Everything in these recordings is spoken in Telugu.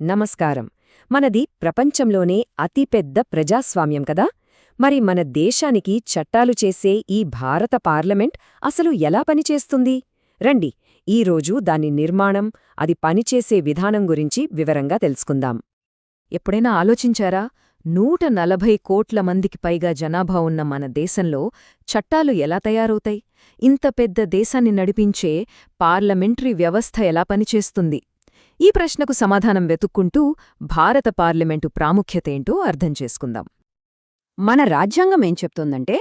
నమస్కారం. మనది ప్రపంచంలోనే అతిపెద్ద ప్రజాస్వామ్యం కదా? మరి మన దేశానికి చట్టాలు చేసే ఈ భారత పార్లమెంట్ అసలు ఎలా పనిచేస్తుంది? రండి ఈరోజు దాని నిర్మాణం అది పనిచేసే విధానం గురించి వివరంగా తెలుసుకుందాం. ఎప్పుడైనా ఆలోచించారా? నూట నలభై కోట్ల మందికి పైగా జనాభా ఉన్న మన దేశంలో చట్టాలు ఎలా తయారవుతాయి? ఇంత పెద్ద దేశాన్ని నడిపించే పార్లమెంటరీ వ్యవస్థ ఎలా పనిచేస్తుంది? ఈ ప్రశ్నకు సమాధానం వెతుక్కుంటూ భారత పార్లమెంటు ప్రాముఖ్యతేంటో అర్థం చేసుకుందాం. మన రాజ్యాంగం ఏం చెప్తోందంటే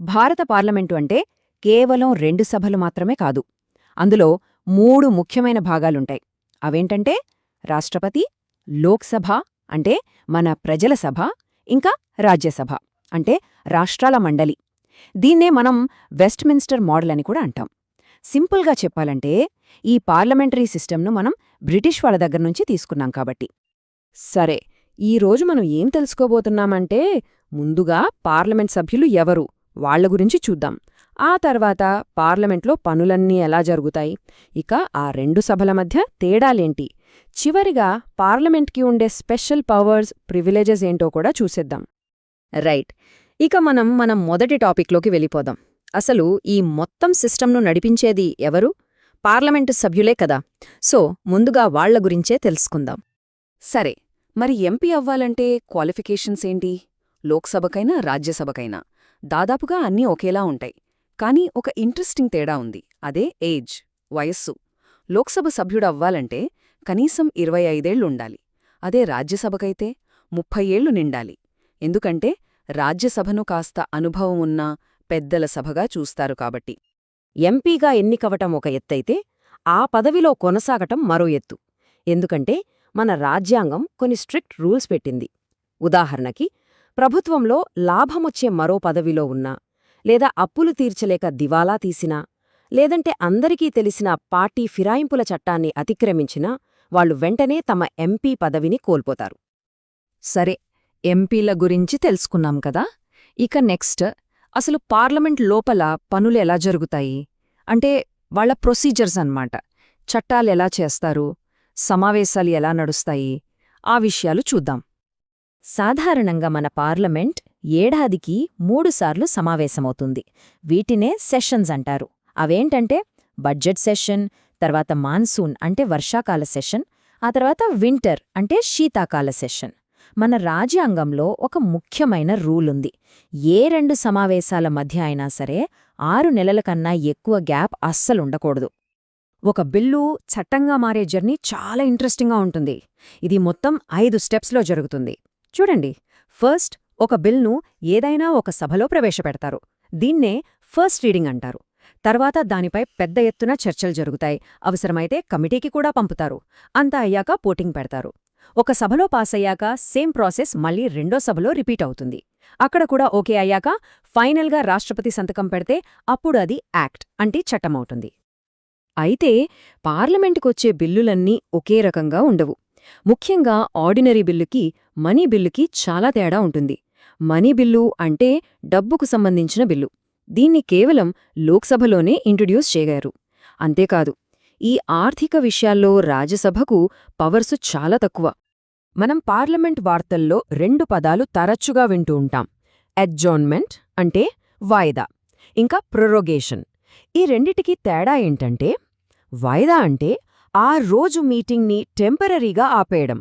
భారత పార్లమెంటు అంటే కేవలం రెండు సభలు మాత్రమే కాదు అందులో మూడు ముఖ్యమైన భాగాలుంటాయి. అవేంటంటే రాష్ట్రపతి లోక్సభ అంటే మన ప్రజల సభ ఇంకా రాజ్యసభ అంటే రాష్ట్రాల మండలి. దీన్నే మనం వెస్ట్మిన్స్టర్ మోడల్ అని కూడా అంటాం. సింపుల్గా చెప్పాలంటే ఈ పార్లమెంటరీ సిస్టమ్ను మనం బ్రిటిష్ వాళ్ళ దగ్గర నుంచి తీసుకున్నాం కాబట్టి. సరే ఈరోజు మనం ఏం తెలుసుకోబోతున్నామంటే ముందుగా పార్లమెంట్ సభ్యులు ఎవరు వాళ్ళ గురించి చూద్దాం. ఆ తర్వాత పార్లమెంట్లో పనులన్నీ ఎలా జరుగుతాయి? ఇక ఆ రెండు సభల మధ్య తేడాలేంటి? చివరిగా పార్లమెంట్కి ఉండే స్పెషల్ పవర్స్ ప్రివిలేజెస్ ఏంటో కూడా చూసేద్దాం. రైట్ ఇక మనం మనం మొదటి టాపిక్లోకి వెళ్ళిపోదాం. అసలు ఈ మొత్తం సిస్టమ్ను నడిపించేది ఎవరు? పార్లమెంటు సభ్యులే కదా. సో ముందుగా వాళ్ళ గురించే తెలుసుకుందాం. సరే మరి ఎంపీ అవ్వాలంటే క్వాలిఫికేషన్స్ ఏంటి? లోక్సభకైనా రాజ్యసభకైనా? దాదాపుగా అన్నీ ఒకేలా ఉంటాయి. కానీ ఒక ఇంట్రెస్టింగ్ తేడా ఉంది. అదే ఏజ్ వయస్సు. లోక్సభ సభ్యుడవ్వాలంటే కనీసం ఇరవై ఐదేళ్ళుండాలి అదే రాజ్యసభకైతే ముప్పై ఏళ్ళు నిండాలి. ఎందుకంటే రాజ్యసభను కాస్త అనుభవం ఉన్న పెద్దల సభగా చూస్తారు కాబట్టి. ఎంపీగా ఎన్నికవటం ఒక ఎత్తైతే ఆ పదవిలో కొనసాగటం మరో ఎత్తు. ఎందుకంటే మన రాజ్యాంగం కొన్ని స్ట్రిక్ట్ రూల్స్ పెట్టింది. ఉదాహరణకి ప్రభుత్వంలో లాభమొచ్చే మరో పదవిలో ఉన్నా లేదా అప్పులు తీర్చలేక దివాలా తీసినా లేదంటే అందరికీ తెలిసిన పార్టీ ఫిరాయింపుల చట్టాన్ని అతిక్రమించినా వాళ్ళు వెంటనే తమ ఎంపీ పదవిని కోల్పోతారు. సరే ఎంపీల గురించి తెలుసుకున్నాం కదా? ఇక నెక్స్ట్ అసలు పార్లమెంట్ లోపల పనులు ఎలా జరుగుతాయి? అంటే వాళ్ళ ప్రొసీజర్స్ అన్నమాట. చట్టాలెలా చేస్తారు? సమావేశాలు ఎలా నడుస్తాయి? ఆ విషయాలు చూద్దాం. సాధారణంగా మన పార్లమెంట్ ఏడాదికి మూడుసార్లు సమావేశమవుతుంది. వీటినే సెషన్స్ అంటారు. అవేంటంటే బడ్జెట్ సెషన్ తర్వాత మాన్సూన్ అంటే వర్షాకాల సెషన్ ఆ తర్వాత వింటర్ అంటే శీతాకాల సెషన్. మన రాజ్యాంగంలో ఒక ముఖ్యమైన రూల్ ఉంది ఏ రెండు సమావేశాల మధ్య అయినా సరే ఆరు నెలల కన్నా ఎక్కువ గ్యాప్ అస్సలుండకూడదు. ఒక బిల్లు చట్టంగా మారే జర్నీ చాలా ఇంట్రెస్టింగ్గా ఉంటుంది. ఇది మొత్తం ఐదు స్టెప్స్లో జరుగుతుంది. చూడండి ఫస్ట్ ఒక బిల్ను ఏదైనా ఒక సభలో ప్రవేశపెడతారు. దీన్నే ఫస్ట్ రీడింగ్ అంటారు. తర్వాత దానిపై పెద్ద ఎత్తున చర్చలు జరుగుతాయి. అవసరమైతే కమిటీకి కూడా పంపుతారు. అంతా అయ్యాక పోటింగ్ పెడతారు. ఒక సభలో పాసయ్యాక సేమ్ ప్రాసెస్ మళ్ళీ రెండో సభలో రిపీట్ అవుతుంది. అక్కడ కూడా ఓకే అయ్యాక ఫైనల్గా రాష్ట్రపతి సంతకం పెడితే అప్పుడు అది యాక్ట్ అంటే చట్టమవుతుంది అయితే పార్లమెంటుకొచ్చే బిల్లులన్నీ ఒకే రకంగా ఉండవు. ముఖ్యంగా ఆర్డినరీ బిల్లుకి మనీ బిల్లుకి చాలా తేడా ఉంటుంది. మనీ బిల్లు అంటే డబ్బుకు సంబంధించిన బిల్లు. దీన్ని కేవలం లోక్సభలోనే ఇంట్రడ్యూస్ చేయగారు అంతేకాదు ఈ ఆర్థిక విషయాల్లో రాజ్యసభకు పవర్సు చాలా తక్కువ. మనం పార్లమెంట్ వార్తల్లో రెండు పదాలు తరచుగా వింటూ ఉంటాం. అడ్జోన్మెంట్ అంటే వాయిదా ఇంకా ప్రొరోగేషన్. ఈ రెండిటికి తేడా ఏంటంటే వాయిదా అంటే ఆ రోజు మీటింగ్ని టెంపరరీగా ఆపేయడం.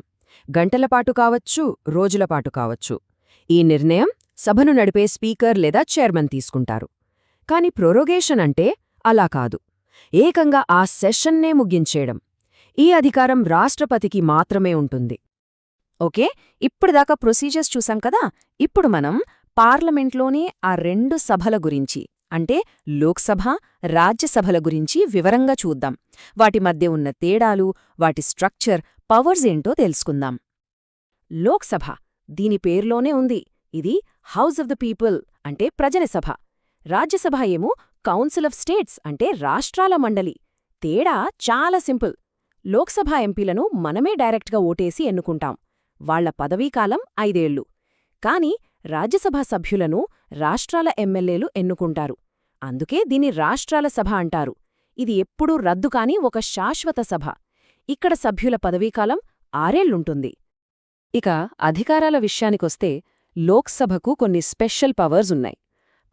గంటలపాటు కావచ్చు రోజులపాటు కావచ్చు. ఈ నిర్ణయం సభను నడిపే స్పీకర్ లేదా చైర్మన్ తీసుకుంటారు. కాని ప్రొరోగేషన్ అంటే అలా కాదు. ఏకంగా ఆ సెషన్నే ముగించేయడం. ఈ అధికారం రాష్ట్రపతికి మాత్రమే ఉంటుంది. ఓకే? ఇప్పటిదాకా ప్రొసీజర్స్ చూసాం కదా? ఇప్పుడు మనం పార్లమెంట్లోనే ఆ రెండు సభల గురించి అంటే లోక్సభ రాజ్యసభల గురించి వివరంగా చూద్దాం. వాటి మధ్య ఉన్న తేడాలు వాటి స్ట్రక్చర్ పవర్స్ ఏంటో తెలుసుకుందాం. లోక్సభ దీని పేర్లోనే ఉంది. ఇది హౌస్ ఆఫ్ ద పీపుల్ అంటే ప్రజల సభ. రాజ్యసభ ఏమో కౌన్సిల్ ఆఫ్ స్టేట్స్ అంటే రాష్ట్రాల మండలి. తేడా చాలా సింపుల్. లోక్సభ ఎంపీలను మనమే డైరెక్ట్గా ఓటేసి ఎన్నుకుంటాం. వాళ్ళ పదవీకాలం ఐదేళ్ళు కాని రాజ్యసభ సభ్యులను రాష్ట్రాల ఎమ్మెల్యేలు ఎన్నుకుంటారు. అందుకే దీని రాష్ట్రాల సభ అంటారు. ఇది ఎప్పుడూ రద్దు కాని ఒక శాశ్వత సభ. ఇక్కడ సభ్యుల పదవీకాలం ఆరేళ్ళుంటుంది ఇక అధికారాల విషయానికొస్తే లోక్సభకు కొన్ని స్పెషల్ పవర్స్ ఉన్నాయి.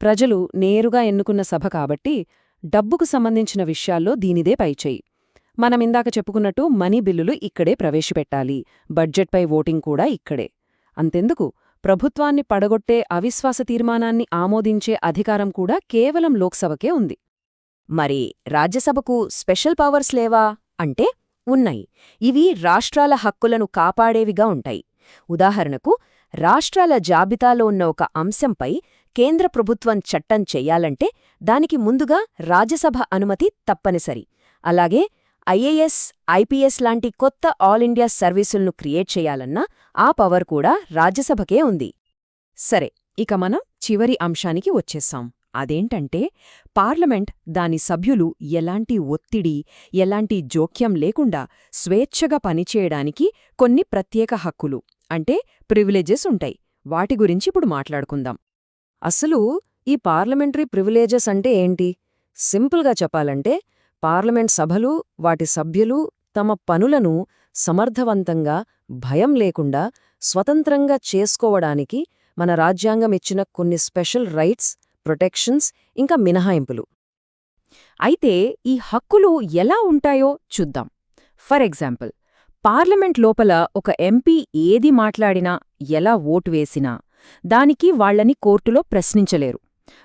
ప్రజలు నేరుగా ఎన్నుకున్న సభ కాబట్టి డబ్బుకు సంబంధించిన విషయాల్లో దీనిదే పైచేయి మనమిందాక చెప్పుకున్నట్టు మనీ బిల్లులు ఇక్కడే ప్రవేశపెట్టాలి. బడ్జెట్పై ఓటింగ్ కూడా ఇక్కడే. అంతెందుకు? ప్రభుత్వాన్ని పడగొట్టే అవిశ్వాస తీర్మానాన్ని ఆమోదించే అధికారం కూడా కేవలం లోక్సభకే ఉంది. మరి రాజ్యసభకు స్పెషల్ పవర్స్ లేవా? అంటే ఉన్నాయి. ఇవి రాష్ట్రాల హక్కులను కాపాడేవిగా ఉంటాయి. ఉదాహరణకు రాష్ట్రాల జాబితాలో ఉన్న ఒక అంశంపై కేంద్ర ప్రభుత్వం చట్టం చెయ్యాలంటే దానికి ముందుగా రాజ్యసభ అనుమతి తప్పనిసరి. అలాగే ఐఏఎస్ ఐపీఎస్ లాంటి కొత్త ఆల్ ఇండియా సర్వీసులను క్రియేట్ చేయాలన్నా ఆ పవర్ కూడా రాజ్యసభకే ఉంది. సరే ఇక మనం చివరి అంశానికి వచ్చేసాం. అదేంటంటే పార్లమెంట్ దాని సభ్యులు ఎలాంటి ఒత్తిడి ఎలాంటి జోక్యం లేకుండా స్వేచ్ఛగా పనిచేయడానికి కొన్ని ప్రత్యేక హక్కులు అంటే ప్రివిలేజెస్ ఉంటాయి. వాటి గురించి ఇప్పుడు మాట్లాడుకుందాం. అసలు ఈ పార్లమెంటరీ ప్రివిలేజెస్ అంటే ఏంటి? సింపుల్గా చెప్పాలంటే పార్లమెంట్ సభలు వాటి సభ్యులు తమ పనులను సమర్థవంతంగా భయం లేకుండా స్వతంత్రంగా చేసుకోవడానికి మన రాజ్యాంగం ఇచ్చిన కొన్ని స్పెషల్ రైట్స్ ప్రొటెక్షన్స్ ఇంకా మినహాయింపులు. అయితే ఈ హక్కులు ఎలా ఉంటాయో చూద్దాం. ఫర్ ఎగ్జాంపుల్ పార్లమెంట్ లోపల ఒక ఎంపీ ఏది మాట్లాడినా ఎలా ఓటు వేసినా దానికి వాళ్ళని కోర్టులో ప్రశ్నించలేరు.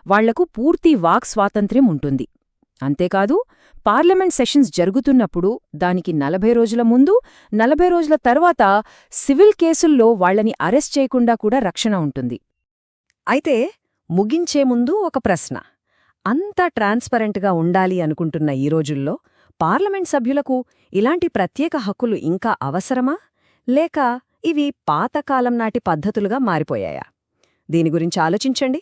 వాళ్ళకు పూర్తి వాక్ స్వాతంత్ర్యం ఉంటుంది. అంతేకాదు పార్లమెంట్ సెషన్స్ జరుగుతున్నప్పుడు దానికి నలభై రోజుల ముందు నలభై రోజుల తర్వాత సివిల్ కేసుల్లో వాళ్ళని అరెస్ట్ చేయకుండా కూడా రక్షణ ఉంటుంది. అయితే ముగించే ముందు ఒక ప్రశ్న. అంతా ట్రాన్స్పరెంట్గా ఉండాలి అనుకుంటున్న ఈ రోజుల్లో పార్లమెంట్ సభ్యులకు ఇలాంటి ప్రత్యేక హక్కులు ఇంకా అవసరమా? లేక ఇవి పాతకాలం నాటి పద్ధతులుగా మారిపోయాయా? దీని గురించి ఆలోచించండి.